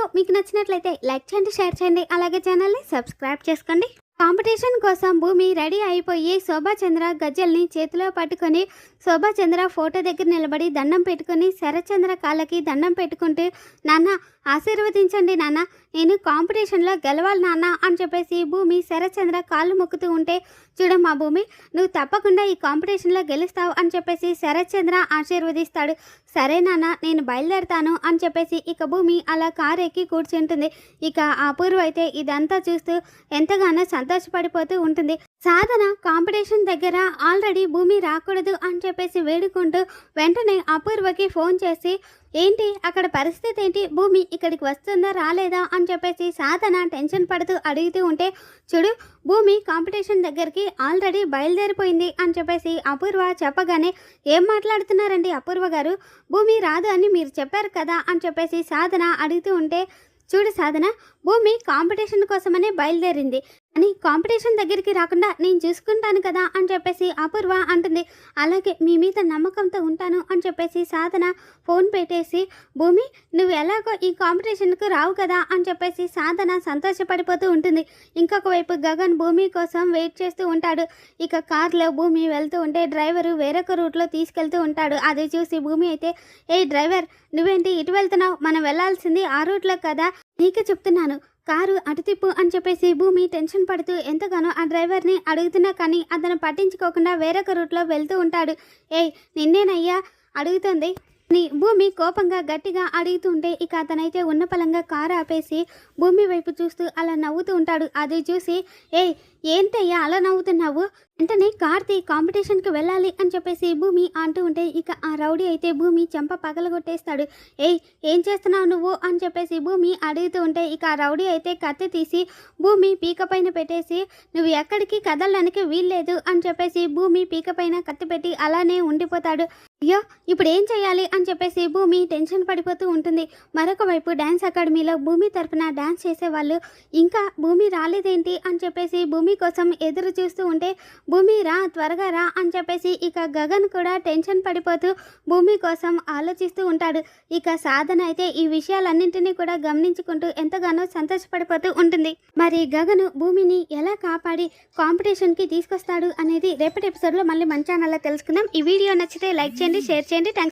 Video మీకు నచ్చినట్లయితే like చేయండి షేర్ చేయండి అలాగే ఛానల్ని సబ్స్క్రైబ్ చేసుకోండి. కాంపిటీషన్ కోసం భూమి రెడీ అయిపోయి శోభాచంద్ర గజ్జల్ని చేతిలో పట్టుకొని శోభాచంద్ర ఫోటో దగ్గర నిలబడి దండం పెట్టుకొని శరచంద్ర కాళ్ళకి దండం పెట్టుకుంటూ నాన్న ఆశీర్వదించండి నాన్న. నేను కాంపిటీషన్లో గెలవాలి నాన్న అని చెప్పేసి భూమి శరచంద్ర కాళ్ళు మొక్కుతూ ఉంటే చూడమ్మా భూమి నువ్వు తప్పకుండా ఈ కాంపిటీషన్లో గెలుస్తావు అని చెప్పేసి శరచంద్ర ఆశీర్వదిస్తాడు. సరే నాన్న నేను బయలుదేరుతాను అని చెప్పేసి ఇక భూమి అలా కారు ఎక్కి కూర్చుంటుంది. ఇక అపూర్వ అయితే ఇదంతా చూస్తూ ఎంతగానో సంతోషపడిపోతూ ఉంటుంది. సాధన కాంపిటీషన్ దగ్గర ఆల్రెడీ భూమి రాకూడదు అని చెప్పేసి వేడుకుంటూ వెంటనే అపూర్వకి ఫోన్ చేసి ఏంటి? అక్కడ పరిస్థితి ఏంటి? భూమి ఇక్కడికి వస్తుందా రాలేదా అని చెప్పేసి సాధన టెన్షన్ పడుతూ అడుగుతూ ఉంటే చూడు భూమి కాంపిటీషన్ దగ్గరికి ఆల్రెడీ బయలుదేరిపోయింది అని చెప్పేసి అపూర్వ చెప్పగానే ఏం మాట్లాడుతున్నారండి అపూర్వ గారు? భూమి రాదు అని మీరు చెప్పారు కదా? అని చెప్పేసి సాధన అడుగుతూ ఉంటే చూడు సాధన భూమి కాంపిటీషన్ కోసమనే బయలుదేరింది. అని కాంపిటీషన్ దగ్గరికి రాకుండా నేను చూసుకుంటాను కదా అని చెప్పేసి అపూర్వ అంటుంది. అలాగే మీ మీద నమ్మకంతో ఉంటాను అని చెప్పేసి సాధన ఫోన్ పెట్టేసి భూమి నువ్వు ఎలాగో ఈ కాంపిటీషన్కు రావు కదా అని చెప్పేసి సాధన సంతోషపడిపోతూ ఉంటుంది. ఇంకొక వైపు గగన్ భూమి కోసం వెయిట్ చేస్తూ ఉంటాడు. ఇక కార్లో భూమి వెళ్తూ ఉంటే డ్రైవరు వేరొక రూట్లో తీసుకెళ్తూ ఉంటాడు. అది చూసి భూమి అయితే ఏ డ్రైవర్ నువ్వేంటి ఇటు వెళ్తున్నావు? మనం వెళ్ళాల్సింది ఆ రూట్లో కదా? నీకే చెప్తున్నాను. కారు అటు తిప్పు అని చెప్పేసి భూమి టెన్షన్ పడుతూ ఎంతగానో ఆ డ్రైవర్ని అడుగుతున్నా కానీ అతను పట్టించుకోకుండా వేరొక రూట్లో వెళ్తూ ఉంటాడు. ఏయ్ నిన్నేనయ్యా? అడుగుతుంది. నీ భూమి కోపంగా గట్టిగా అడుగుతుంటే ఇక అతనైతే ఉన్న పలంగా కారు ఆపేసి భూమి వైపు చూస్తూ అలా నవ్వుతూ ఉంటాడు. అది చూసి ఏయ్ ఏంటయ్యా అలా నవ్వుతున్నావు? వెంటనే కార్తీ కాంపిటీషన్కి వెళ్ళాలి అని చెప్పేసి భూమి అంటూ ఉంటే ఇక ఆ రౌడీ అయితే భూమి చెంప పగలగొట్టేస్తాడు. ఏయ్ ఏం చేస్తున్నావు నువ్వు? అని చెప్పేసి భూమి అడుగుతూ ఉంటే ఇక ఆ రౌడీ అయితే కత్తి తీసి భూమి పీక పైన పెట్టేసి నువ్వు ఎక్కడికి కదలడానికి వీల్లేదు అని చెప్పేసి భూమి పీక పైన కత్తి పెట్టి అలానే ఉండిపోతాడు. అయ్యో ఇప్పుడు ఏం చేయాలి? అని చెప్పేసి భూమి టెన్షన్ పడిపోతూ ఉంటుంది. మరొక వైపు డ్యాన్స్ అకాడమీలో భూమి తరఫున డ్యాన్స్ చేసేవాళ్ళు ఇంకా భూమి రాలేదేంటి? అని చెప్పేసి భూమి భూమి కోసం ఎదురు చూస్తూ ఉంటే భూమి రా త్వరగా రా అని చెప్పేసి ఇక గగన్ కూడా టెన్షన్ పడిపోతూ భూమి కోసం ఆలోచిస్తూ ఉంటాడు. ఇక సాధన అయితే ఈ విషయాలన్నింటినీ కూడా గమనించుకుంటూ ఎంతగానో సంతోషపడిపోతూ ఉంటుంది. మరి గగను భూమిని ఎలా కాపాడి కాంపిటీషన్కి తీసుకొస్తాడు అనేది రేపటి ఎపిసోడ్లో మళ్ళీ మన ఛానల్లో తెలుసుకుందాం. ఈ వీడియో నచ్చితే లైక్ చేయండి షేర్ చేయండి. థ్యాంక్స్